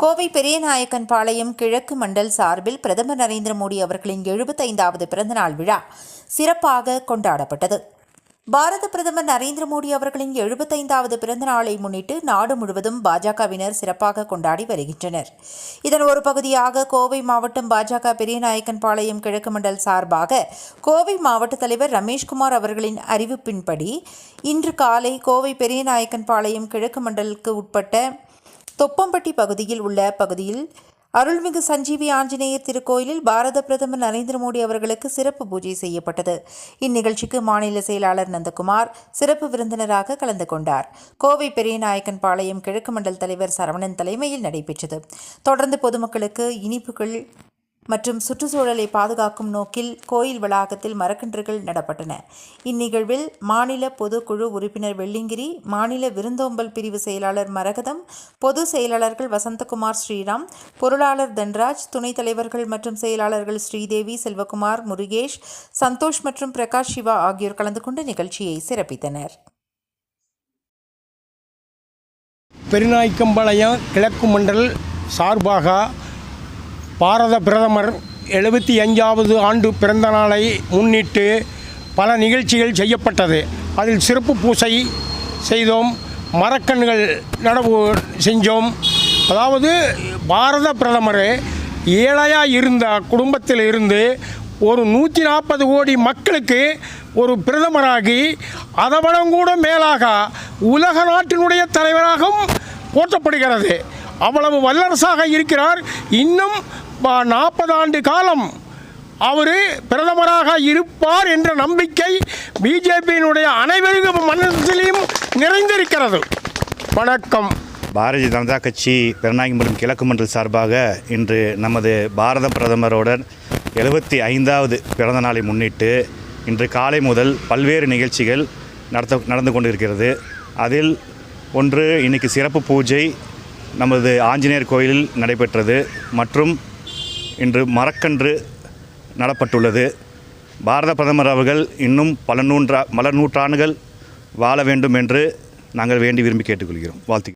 கோவை பெரியநாயக்கன் பாளையம் கிழக்கு மண்டல் சார்பில் பிரதமர் நரேந்திர மோடி அவர்களின் எழுபத்தைந்தாவது பிறந்தநாள் விழா சிறப்பாக கொண்டாடப்பட்டது. பாரத பிரதமர் நரேந்திர மோடி அவர்களின் எழுபத்தைந்தாவது பிறந்த நாளை முன்னிட்டு நாடு முழுவதும் பாஜகவினர் சிறப்பாக கொண்டாடி வருகின்றனர். இதன் ஒரு பகுதியாக கோவை மாவட்டம் பாஜக பெரியநாயக்கன் பாளையம் கிழக்கு மண்டல் சார்பாக கோவை மாவட்ட தலைவர் ரமேஷ்குமார் அவர்களின் அறிவிப்பின்படி இன்று காலை கோவை பெரியநாயக்கன் பாளையம் கிழக்கு மண்டலுக்கு உட்பட்ட தொப்பம்பட்டி பகுதியில் உள்ள பகுதியில் அருள்மிகு சஞ்சீவி ஆஞ்சநேயர் திருக்கோயிலில் பாரத பிரதமர் நரேந்திர மோடி அவர்களுக்கு சிறப்பு பூஜை செய்யப்பட்டது. இந்நிகழ்ச்சிக்கு மாநில செயலாளர் நந்தகுமார் சிறப்பு விருந்தினராக கலந்து கொண்டார். கோவை பெரியநாயக்கன் பாளையம் கிழக்கு மண்டல் தலைவர் சரவணன் தலைமையில் நடைபெற்றது. தொடர்ந்து பொதுமக்களுக்கு இனிப்புகள் மற்றும் சுற்றுச்சூழலை பாதுகாக்கும் நோக்கில் கோயில் வளாகத்தில் மரக்கன்றுகள் நடப்பட்டன. இந்நிகழ்வில் மாநில பொதுக்குழு உறுப்பினர் வெள்ளிங்கிரி மாநில விருந்தோம்பல் பிரிவு செயலாளர் மரகதம் பொது செயலாளர்கள் வசந்தகுமார் ஸ்ரீராம் பொருளாளர் தன்ராஜ் துணைத் தலைவர்கள் மற்றும் செயலாளர்கள் ஸ்ரீதேவி செல்வகுமார் முருகேஷ் சந்தோஷ் மற்றும் பிரகாஷ் சிவா ஆகியோர் கலந்து கொண்டு நிகழ்ச்சியை சிறப்பித்தனர். பெருநாய்க்கம்பாளையம் கிழக்கு மண்டல் சார்பாக பாரத பிரதமர் எழுபத்தி அஞ்சாவது ஆண்டு பிறந்த நாளை முன்னிட்டு பல நிகழ்ச்சிகள் செய்யப்பட்டது. அதில் சிறப்பு பூசை செய்தோம். மரக்கண்கள் நடவு செஞ்சோம். அதாவது பாரத பிரதமர் ஏழையாக இருந்த குடும்பத்தில் இருந்து ஒரு நூற்றி நாற்பது கோடி மக்களுக்கு ஒரு பிரதமராகி அதவிடம் கூட மேலாக உலக நாட்டினுடைய தலைவராகவும் போற்றப்படுகிறது. அவ்வளவு வல்லரசாக இருக்கிறார். இன்னும் நாற்பது ஆண்டு காலம் அவர் பிரதமராக இருப்பார் என்ற நம்பிக்கை பிஜேபியினுடைய அனைவருக்கும் மனதிலையும் நிறைந்திருக்கிறது. வணக்கம். பாரதிய ஜனதா கட்சி பெருநாயகபுரம் கிழக்கு மண்டல் சார்பாக இன்று நமது பாரத பிரதமருடன் எழுபத்தி ஐந்தாவது பிறந்த நாளை முன்னிட்டு இன்று காலை முதல் பல்வேறு நிகழ்ச்சிகள் நடத்த நடந்து கொண்டிருக்கிறது. அதில் ஒன்று இன்னைக்கு சிறப்பு பூஜை நமது ஆஞ்சநேயர் கோயிலில் நடைபெற்றது. மற்றும் இன்று மரக்கன்று நடப்பட்டுள்ளது. பாரத பிரதமர் அவர்கள் இன்னும் பல நூற்றா பல நூற்றாண்டுகள் வாழ வேண்டும் என்று நாங்கள் வேண்டி விரும்பி கேட்டுக்கொள்கிறோம். வாழ்த்து